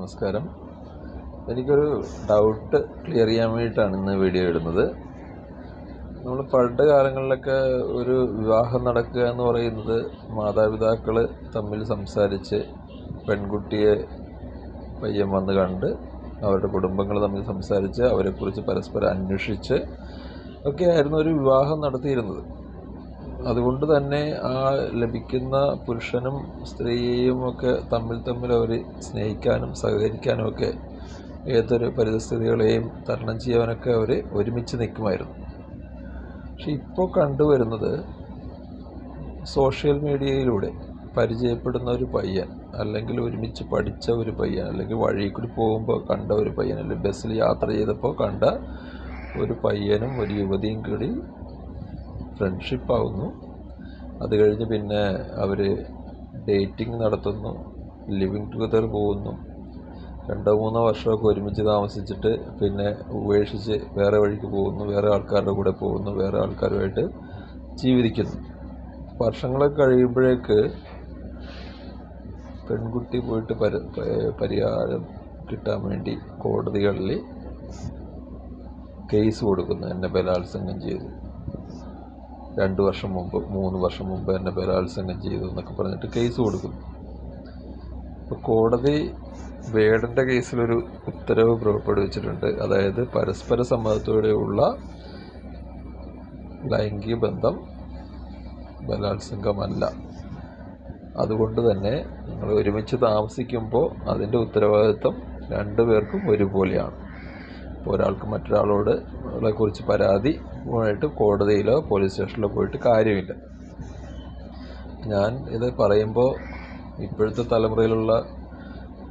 നമസ്കാരം. എനിക്കൊരു doubt clear ചെയ്യാൻ വേണ്ടിയിട്ടാണ് ഇന്ന് വീഡിയോ ഇടുന്നത്. നമ്മൾ പണ്ട് കാലങ്ങളിലൊക്കെ ഒരു വിവാഹം നടക്കുക എന്ന് പറയുന്നത് മാതാപിതാക്കൾ തമ്മിൽ സംസാരിച്ച് പെൺകുട്ടിയെ പയ്യൻ വന്ന് കണ്ട് അവരുടെ കുടുംബങ്ങൾ തമ്മിൽ സംസാരിച്ച് അവരെക്കുറിച്ച് പരസ്പരം അന്വേഷിച്ച് ഒക്കെയായിരുന്നു ഒരു വിവാഹം നടത്തിയിരുന്നത്. അതുകൊണ്ട് തന്നെ ആ ലഭിക്കുന്ന പുരുഷനും സ്ത്രീയും ഒക്കെ തമ്മിൽ തമ്മിൽ അവർ സ്നേഹിക്കാനും സഹകരിക്കാനും ഒക്കെ ഏതൊരു പരിതസ്ഥിതികളെയും തരണം ചെയ്യാനൊക്കെ അവർ ഒരുമിച്ച് നിൽക്കുമായിരുന്നു. പക്ഷെ ഇപ്പോൾ കണ്ടുവരുന്നത് സോഷ്യൽ മീഡിയയിലൂടെ പരിചയപ്പെടുന്ന ഒരു പയ്യൻ അല്ലെങ്കിൽ ഒരുമിച്ച് പഠിച്ച ഒരു പയ്യൻ അല്ലെങ്കിൽ വഴിയിൽ കൂടി പോകുമ്പോൾ കണ്ട ഒരു പയ്യൻ അല്ലെങ്കിൽ ബസ്സിൽ യാത്ര ചെയ്തപ്പോൾ കണ്ട ഒരു പയ്യനും ഒരു യുവതിയും കൂടി ഫ്രണ്ട്ഷിപ്പ് ആവുന്നു. അത് കഴിഞ്ഞ് പിന്നെ അവർ ഡേറ്റിംഗ് നടത്തുന്നു ലിവിങ് ടുഗദർ പോകുന്നു. രണ്ടോ മൂന്നോ വർഷമൊക്കെ ഒരുമിച്ച് താമസിച്ചിട്ട് പിന്നെ ഉപേക്ഷിച്ച് വേറെ വഴിക്ക് പോകുന്നു വേറെ ആൾക്കാരുടെ കൂടെ പോകുന്നു വേറെ ആൾക്കാരുമായിട്ട് ജീവിക്കുന്നു. വർഷങ്ങളൊക്കെ കഴിയുമ്പോഴേക്ക് പെൺകുട്ടി പോയിട്ട് പരി പരിഹാരം കിട്ടാൻ വേണ്ടി കോടതികളിൽ കേസ് കൊടുക്കുന്നു എന്നെ ബലാത്സംഗം ചെയ്തു. രണ്ട് വർഷം മുമ്പ് മൂന്ന് വർഷം മുമ്പ് എന്നെ ബലാത്സംഗം ചെയ്തു എന്നൊക്കെ പറഞ്ഞിട്ട് കേസ് കൊടുക്കുന്നു ഇപ്പോൾ കോടതി വേടന്റെ കേസിലൊരു ഉത്തരവ് പുറപ്പെടുവിച്ചിട്ടുണ്ട് അതായത് പരസ്പര സമ്മതത്തോടെയുള്ള ലൈംഗിക ബന്ധം ബലാത്സംഗമല്ല. അതുകൊണ്ട് തന്നെ നിങ്ങൾ ഒരുമിച്ച് താമസിക്കുമ്പോൾ അതിന്റെ ഉത്തരവാദിത്വം രണ്ടു പേർക്കും ഒരുപോലെയാണ്. ഇപ്പോൾ ഒരാൾക്ക് മറ്റൊരാളോട് കുറിച്ച് പരാതി പോയിട്ട് കോടതിയിലോ പോലീസ് സ്റ്റേഷനിലോ പോയിട്ട് കാര്യമില്ല. ഞാൻ ഇത് പറയുമ്പോൾ ഇപ്പോഴത്തെ തലമുറയിലുള്ള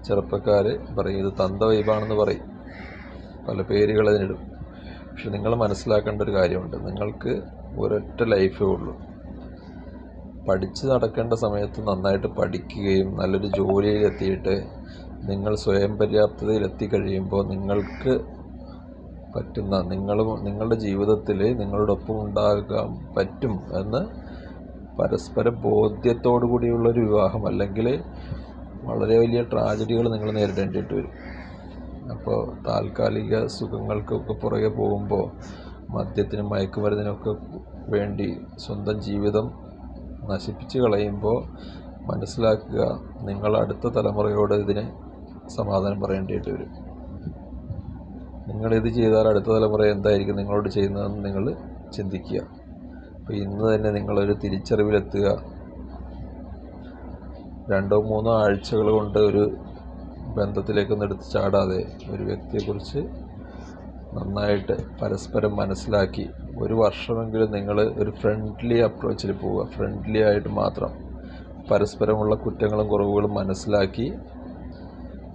ചെറുപ്പക്കാർ പറയും ഇത് തന്ത വൈബാണെന്ന് പറയും. പല പേരുകൾ അതിനിടും. പക്ഷെ നിങ്ങൾ മനസ്സിലാക്കേണ്ട ഒരു കാര്യമുണ്ട്. നിങ്ങൾക്ക് ഒരൊറ്റ ലൈഫേ ഉള്ളൂ. പഠിച്ച് നടക്കേണ്ട സമയത്ത് നന്നായിട്ട് പഠിക്കുകയും നല്ലൊരു ജോലിയിൽ എത്തിയിട്ട് നിങ്ങൾ സ്വയം പര്യാപ്തതയിൽ എത്തിക്കഴിയുമ്പോൾ നിങ്ങൾക്ക് പറ്റുന്ന നിങ്ങളും നിങ്ങളുടെ ജീവിതത്തിൽ നിങ്ങളോടൊപ്പം ഉണ്ടാകാൻ പറ്റും എന്ന് പരസ്പര ബോധ്യത്തോടു കൂടിയുള്ളൊരു വിവാഹം അല്ലെങ്കിൽ വളരെ വലിയ ട്രാജഡികൾ നിങ്ങൾ നേരിടേണ്ടിയിട്ട് വരും. അപ്പോൾ താൽക്കാലിക സുഖങ്ങൾക്കൊക്കെ പുറകെ പോകുമ്പോൾ മദ്യത്തിനും മയക്കുമരുന്നിനൊക്കെ വേണ്ടി സ്വന്തം ജീവിതം നശിപ്പിച്ച് കളയുമ്പോൾ മനസ്സിലാക്കുക നിങ്ങൾ അടുത്ത തലമുറയോട് ഇതിന് സമാധാനം പറയേണ്ടിയിട്ട് വരും. നിങ്ങളിത് ചെയ്താൽ അടുത്ത തലമുറ എന്തായിരിക്കും നിങ്ങളോട് ചെയ്യുന്നതെന്ന് നിങ്ങൾ ചിന്തിക്കുക. അപ്പോൾ ഇന്ന് തന്നെ നിങ്ങളൊരു തിരിച്ചറിവിലെത്തുക. രണ്ടോ മൂന്നോ ആഴ്ചകൾ കൊണ്ട് ഒരു ബന്ധത്തിലേക്കൊന്നും എടുത്ത് ചാടാതെ ഒരു വ്യക്തിയെക്കുറിച്ച് നന്നായിട്ട് പരസ്പരം മനസ്സിലാക്കി ഒരു വർഷമെങ്കിലും നിങ്ങൾ ഒരു ഫ്രണ്ട്ലി അപ്രോച്ചിൽ പോവുക. ഫ്രണ്ട്ലി ആയിട്ട് മാത്രം പരസ്പരമുള്ള കുറ്റങ്ങളും കുറവുകളും മനസ്സിലാക്കി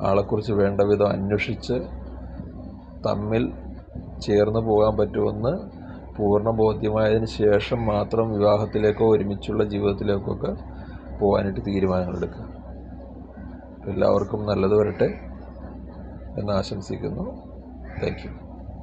ആളെക്കുറിച്ച് വേണ്ട വിധം അന്വേഷിച്ച് തമ്മിൽ ചേർന്ന് പോകാൻ പറ്റുമെന്ന് പൂർണ ബോധ്യമായതിന് ശേഷം മാത്രം വിവാഹത്തിലേക്കോ ഒരുമിച്ചുള്ള ജീവിതത്തിലേക്കോ ഒക്കെ പോകാനായിട്ട് തീരുമാനങ്ങളെടുക്കുക. എല്ലാവർക്കും നല്ലത് വരട്ടെ എന്ന് ആശംസിക്കുന്നു. Thank you.